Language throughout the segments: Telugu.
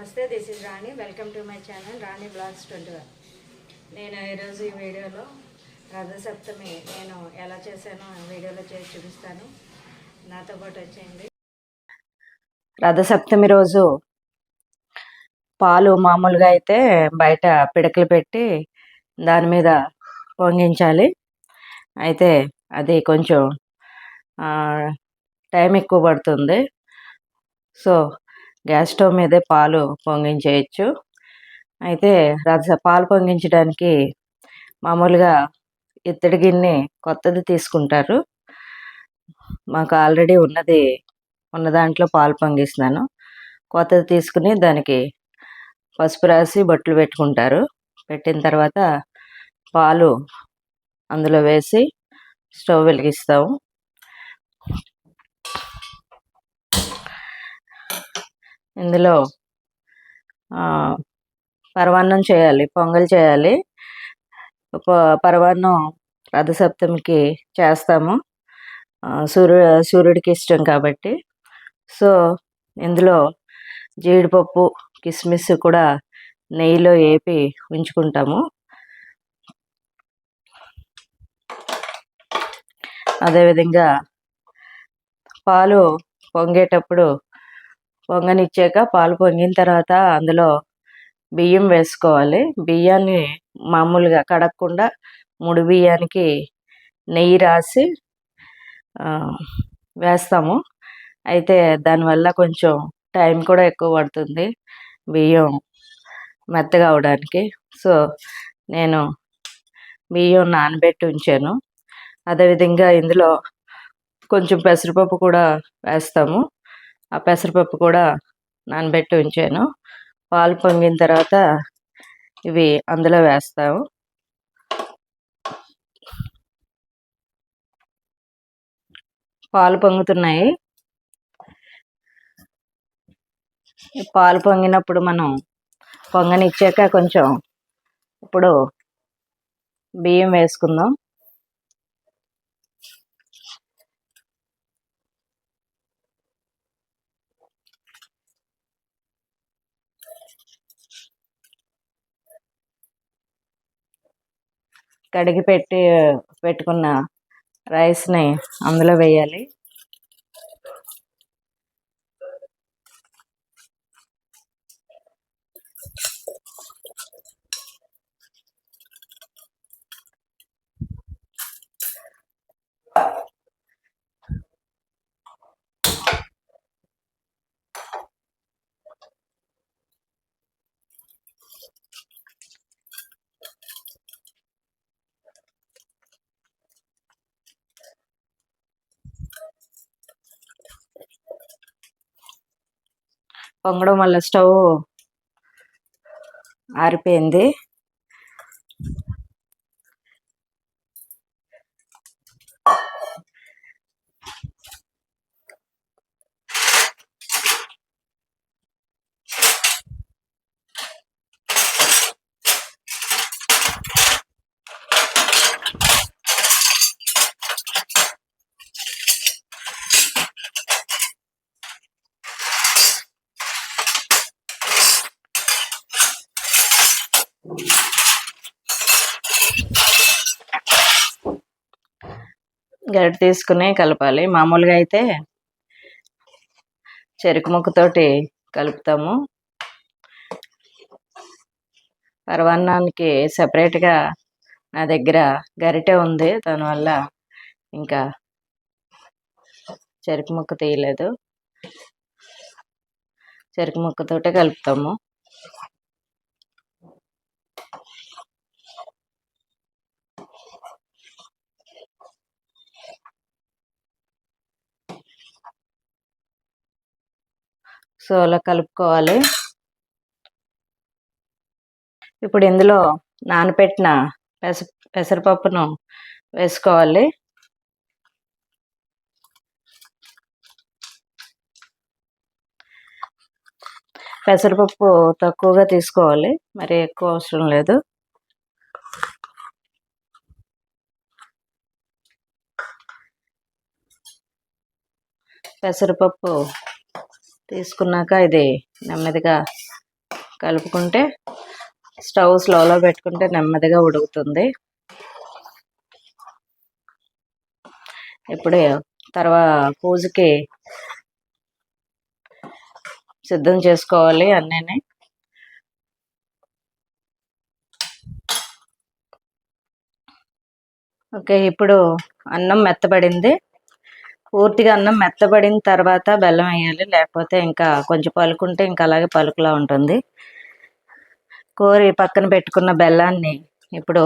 నమస్తే this is Rani welcome to my channel Rani blogs twenty one నేను ఈరోజు ఈ వీడియోలో రథసప్తమి నేను ఎలా చేశానో వీడియోలో చేసి చూపిస్తాను. నాతో పాటు వచ్చేయండి. రథసప్తమి రోజు పాలు మామూలుగా అయితే బయట పిడకలు పెట్టి దాని మీద పొంగించాలి. అయితే అది కొంచెం టైం ఎక్కువ పడుతుంది. సో గ్యాస్ స్టవ్ మీదే పాలు పొంగించేయచ్చు. అయితే రస పాలు పొంగించడానికి మామూలుగా ఇత్తడి గిన్నె కొత్తది తీసుకుంటారు. మాకు ఆల్రెడీ ఉన్నది ఉన్న దాంట్లో పాలు పొంగిస్తున్నాను. కొత్తది తీసుకుని దానికి పసుపు రాసి బొట్లు పెట్టుకుంటారు. పెట్టిన తర్వాత పాలు అందులో వేసి స్టవ్ వెలిగిస్తాము. ఇందులో ఆ, పరమాన్నం చేయాలి పొంగల్ చేయాలి. ప- పరమాన్నం రథసప్తమికి చేస్తాము. సూర్యు సూర్యుడికి ఇష్టం కాబట్టి. సో ఇందులో జీడిపప్పు కిస్మిస్ కూడా నెయ్యిలో వేపి ఉంచుకుంటాము. అదేవిధంగా పాలు పొంగేటప్పుడు పొంగనిచ్చాక పాలు పొంగిన తర్వాత అందులో బియ్యం వేసుకోవాలి. బియ్యాన్ని మామూలుగా కడగకుండా ముడి బియ్యానికి నెయ్యి రాసి వేస్తాము. అయితే దానివల్ల కొంచెం టైం కూడా ఎక్కువ పడుతుంది బియ్యం మెత్తగా అవడానికి. సో నేను బియ్యం నానబెట్టి ఉంచాను. అదేవిధంగా ఇందులో కొంచెం పెసరపప్పు కూడా వేస్తాము. ఆ పెసరపప్పు కూడా నానబెట్టి ఉంచాను. పాలు పొంగిన తర్వాత ఇవి అందులో వేస్తాము. పాలు పొంగుతున్నాయి. పాలు పొంగినప్పుడు మనం పొంగనిచ్చాక కొంచెం ఇప్పుడు బియ్యం వేసుకుందాం. కడిగి పెట్టి పెట్టుకున్న రైస్ని అందులో వేయాలి. పొంగడం వల్ల స్టవ్ ఆరిపోయింది. గరిట తీసుకుని కలపాలి. మామూలుగా అయితే చెరుకు ముక్కతోటి కలుపుతాము. పరవాన్నానికి సపరేట్గా నా దగ్గర గరిటె ఉంది. దానివల్ల ఇంకా చెరుకు ముక్క తీయలేదు. చెరుకు ముక్కతోటే కలుపుతాము. సో అలా కలుపుకోవాలి. ఇప్పుడు ఇందులో నానబెట్టిన పెస పెసరపప్పును వేసుకోవాలి. పెసరపప్పు తక్కువగా తీసుకోవాలి. మరి ఎక్కువ అవసరం లేదు. పెసరపప్పు తీసుకున్నాక ఇది నెమ్మదిగా కలుపుకుంటే స్టవ్ స్లోలో పెట్టుకుంటే నెమ్మదిగా ఉడుకుతుంది. ఇప్పుడు తర్వాత పూజకి సిద్ధం చేసుకోవాలి అన్నీ ఓకే ఇప్పుడు అన్నం మెత్తబడింది. పూర్తిగా అన్నం మెత్తబడిన తర్వాత బెల్లం వేయాలి. లేకపోతే ఇంకా కొంచెం పలుకుంటే ఇంకా అలాగే పలుకులా ఉంటుంది. కోరి పక్కన పెట్టుకున్న బెల్లాన్ని ఇప్పుడు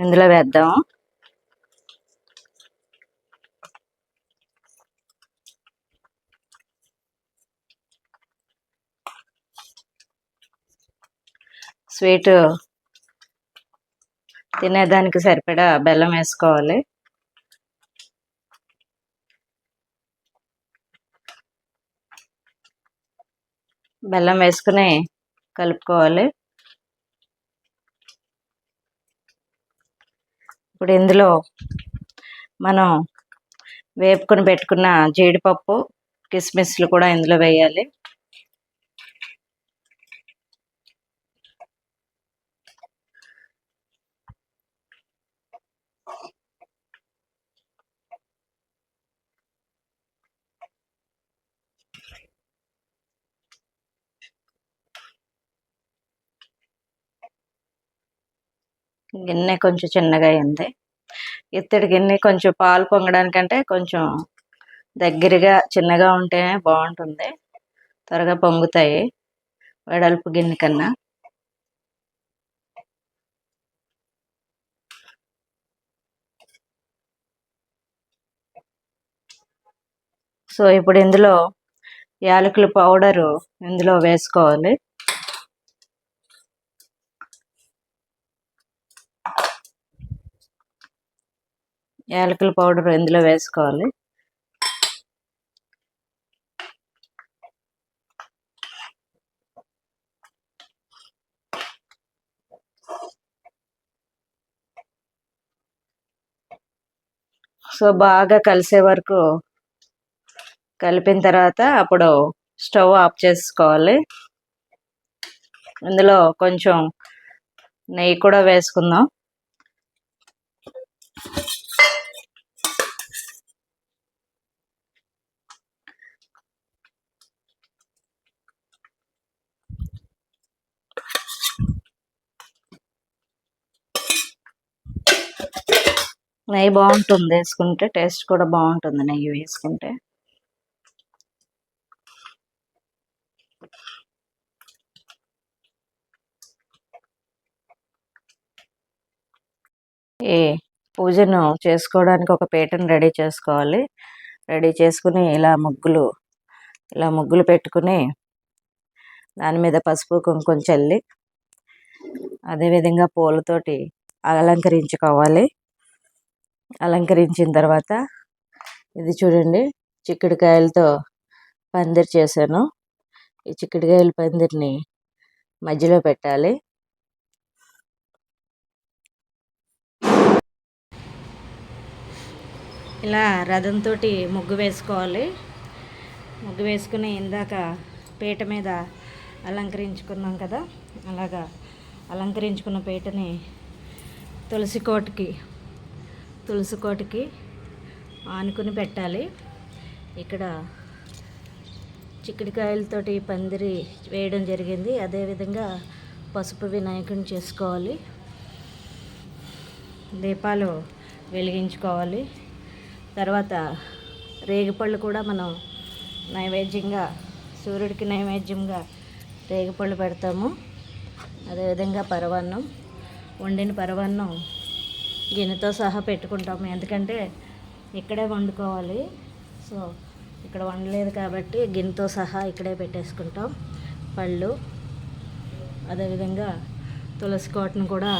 ఇందులో వేద్దాము స్వీట్ తినేదానికి సరిపడా బెల్లం వేసుకోవాలి. బెల్లం వేసుకుని కలుపుకోవాలి. ఇప్పుడు ఇందులో మనం వేపుకొని పెట్టుకున్న జీడిపప్పు కిస్మిస్లు కూడా ఇందులో వేయాలి. గిన్నె కొంచెం చిన్నగా అయింది. ఇత్తడి గిన్నె కొంచెం పాలు పొంగడానికంటే కొంచెం దగ్గరగా చిన్నగా ఉంటేనే బాగుంటుంది. త్వరగా పొంగుతాయి వెడల్పు గిన్నె కన్నా. సో ఇప్పుడు ఇందులో యాలకుల పౌడరు ఇందులో వేసుకోవాలి. యాలకుల పౌడర్ ఇందులో వేసుకోవాలి. సో బాగా కలిసే వరకు కలిపిన తర్వాత అప్పుడు స్టవ్ ఆఫ్ చేసుకోవాలి. ఇందులో కొంచెం నెయ్యి కూడా వేసుకుందాం. నెయ్యి బాగుంటుంది. వేసుకుంటే టేస్ట్ కూడా బాగుంటుంది నెయ్యి వేసుకుంటే. ఈ పూజను చేసుకోవడానికి ఒక పీటను రెడీ చేసుకోవాలి. రెడీ చేసుకుని ఇలా ముగ్గులు ఇలా ముగ్గులు పెట్టుకుని దాని మీద పసుపు కుంకుమ చల్లి అదేవిధంగా పూలతోటి అలంకరించుకోవాలి. అలంకరించిన తర్వాత ఇది చూడండి చిక్కుడుకాయలతో పందిరి చేశాను. ఈ చిక్కుడుకాయల పందిరిని మధ్యలో పెట్టాలి. ఇలా రథంతో ముగ్గు వేసుకోవాలి. ముగ్గు వేసుకుని ఇందాక పీట మీద అలంకరించుకున్నాం కదా అలాగా అలంకరించుకున్న పీటని తులసి కోటకి తులసి కోటకి ఆనుకుని పెట్టాలి. ఇక్కడ చిక్కుడుకాయలతోటి పందిరి వేయడం జరిగింది. అదేవిధంగా పసుపు వినాయకుని చేసుకోవాలి. దీపాలు వెలిగించుకోవాలి. తర్వాత రేగిపళ్ళు కూడా మనం నైవేద్యంగా సూర్యుడికి నైవేద్యంగా రేగిపళ్ళు పెడతాము. అదేవిధంగా పరవాన్నం వండిన పరవాన్నం గిన్నెతో సహా పెట్టుకుంటాము. ఎందుకంటే ఇక్కడే వండుకోవాలి. సో ఇక్కడ వండలేదు కాబట్టి గిన్నెతో సహా ఇక్కడే పెట్టేసుకుంటాం. పళ్ళు అదేవిధంగా తులసి కోటను కూడా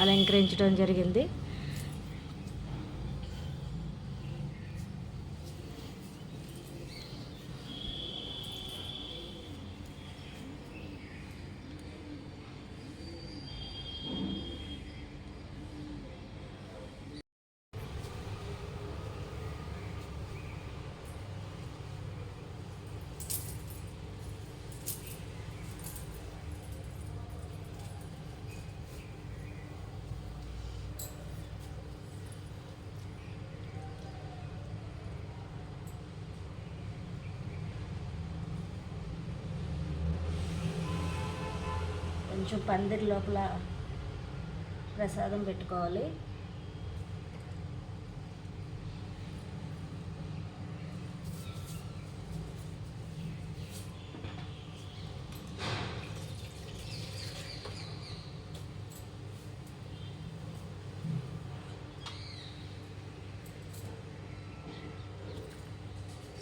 అలంకరించడం జరిగింది. కొంచెం పందిరి లోపల ప్రసాదం పెట్టుకోవాలి.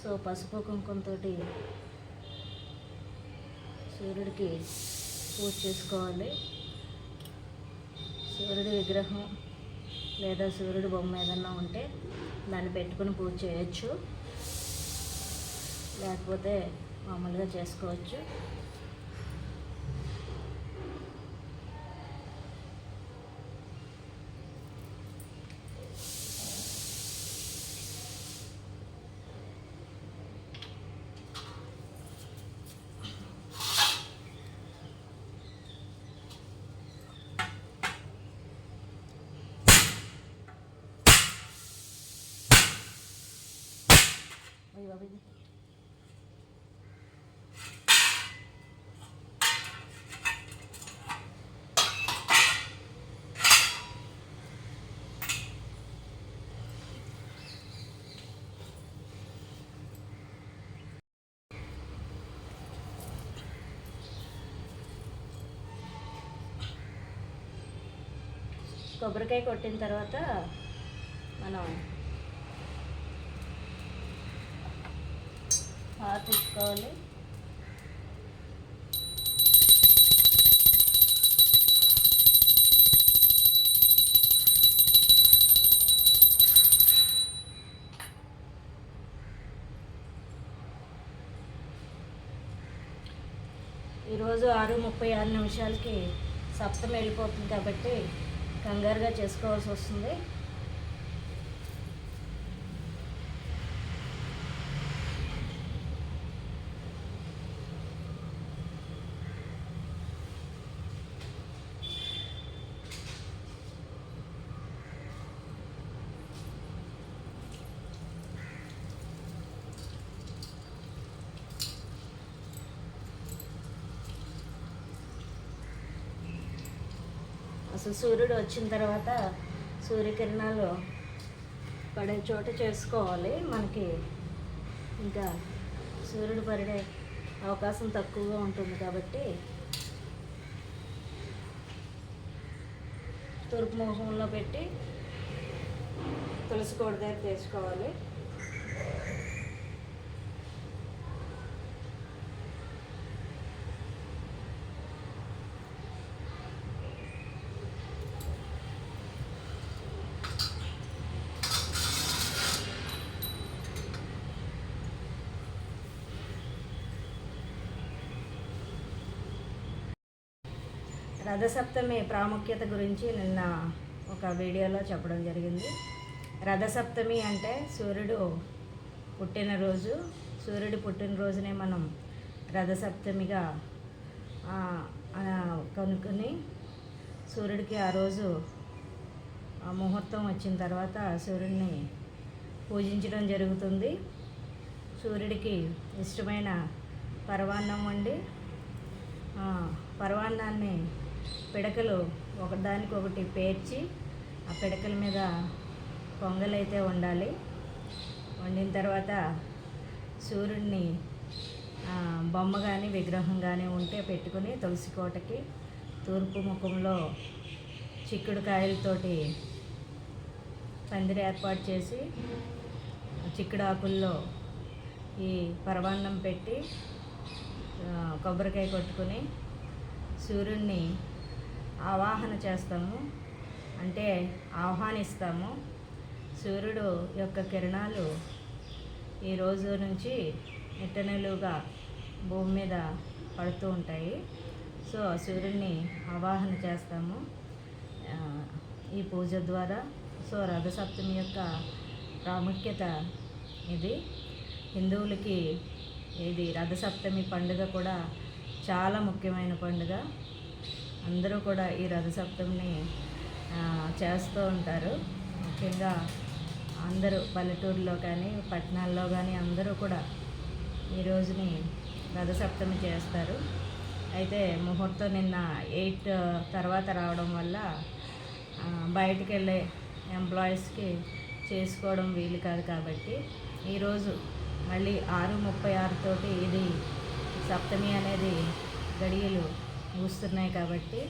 సో పసుపు కుంకుమతోటి సూర్యుడికి పూజ చేసుకోవాలి. సూర్యుడి విగ్రహం లేదా సూర్యుడి బొమ్మ ఏదన్నా ఉంటే దాన్ని పెట్టుకుని పూజ చేయొచ్చు. లేకపోతే మామూలుగా చేసుకోవచ్చు. అయ్య బాబోయ్. కొబ్బరికాయ కొట్టిన తర్వాత మనం హాత్ తీసుకోవాలి ఈరోజు ఆరు ముప్పై ఆరు నిమిషాలకి సప్తం వెళ్ళిపోతుంది కాబట్టి కంగారుగా చేసుకోవాల్సి వస్తుంది. అసలు సూర్యుడు వచ్చిన తర్వాత సూర్యకిరణాలు పడే చోట చేసుకోవాలి. మనకి ఇంకా సూర్యుడు పడే అవకాశం తక్కువగా ఉంటుంది కాబట్టి తూర్పు ముఖంలో పెట్టి తులసి కోడి దగ్గర తీసుకోవాలి రథసప్తమి ప్రాముఖ్యత గురించి నిన్న ఒక వీడియోలో చెప్పడం జరిగింది. రథసప్తమి అంటే సూర్యుడు పుట్టినరోజు సూర్యుడు పుట్టినరోజునే మనం రథసప్తమిగా కనుక్కొని సూర్యుడికి ఆ రోజు ఆ ముహూర్తం వచ్చిన తర్వాత సూర్యుడిని పూజించడం జరుగుతుంది. సూర్యుడికి ఇష్టమైన పరవాన్నం వండి పరవాన్నాన్ని పిడకలు ఒకదానికొకటి పేర్చి ఆ పిడకల మీద పొంగలైతే వండాలి. వండిన తర్వాత సూర్యుడిని బొమ్మ కానీ విగ్రహం కానీ ఉంటే పెట్టుకుని తులసి కోటకి తూర్పు ముఖంలో చిక్కుడు కాయలతోటి పందిరి ఏర్పాటు చేసి చిక్కుడు ఆకుల్లో ఈ పరవాన్నం పెట్టి కొబ్బరికాయ కొట్టుకుని సూర్యుడిని ఆవాహన చేస్తాము. అంటే ఆహ్వానిస్తాము. సూర్యుడు యొక్క కిరణాలు ఈ రోజు నుంచి నిట్టనిలువుగా భూమి మీద పడుతూ ఉంటాయి. సో ఆ సూర్యుడిని ఆవాహన చేస్తాము. ఈ పూజ ద్వారా. సో రథసప్తమి యొక్క ప్రాముఖ్యత ఇది. హిందువులకి ఇది రథసప్తమి పండుగ కూడా చాలా ముఖ్యమైన పండుగ. అందరూ కూడా ఈ రథసప్తమిని చేస్తూ ఉంటారు. ముఖ్యంగా అందరూ పల్లెటూరులో కానీ పట్టణాల్లో కానీ అందరూ కూడా ఈ రోజుని రథసప్తమి చేస్తారు. అయితే ముహూర్తం నిన్న ఎయిట్ తర్వాత రావడం వల్ల బయటికి వెళ్ళే ఎంప్లాయీస్కి చేసుకోవడం వీలు కాదు కాబట్టి ఈరోజు మళ్ళీ ఆరు ముప్పై ఆరుతోటి ఇది సప్తమి అనేది గడియలు ముగుస్తున్నాయి కాబట్టి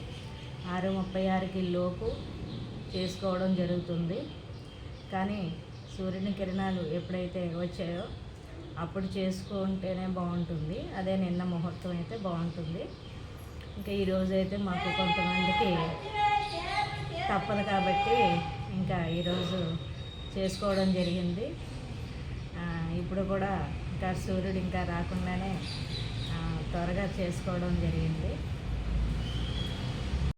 ఆరు ముప్పై ఆరుకి లోపు చేసుకోవడం జరుగుతుంది. కానీ సూర్యుని కిరణాలు ఎప్పుడైతే వచ్చాయో అప్పుడు చేసుకుంటేనే బాగుంటుంది. అదే నిన్న ముహూర్తం అయితే బాగుంటుంది. ఇంకా ఈరోజు అయితే మాకు కొంతమందికి తప్పదు కాబట్టి ఇంకా ఈరోజు చేసుకోవడం జరిగింది. ఇప్పుడు కూడా ఇంకా సూర్యుడు ఇంకా రాకుండానే త్వరగా చేసుకోవడం జరిగింది.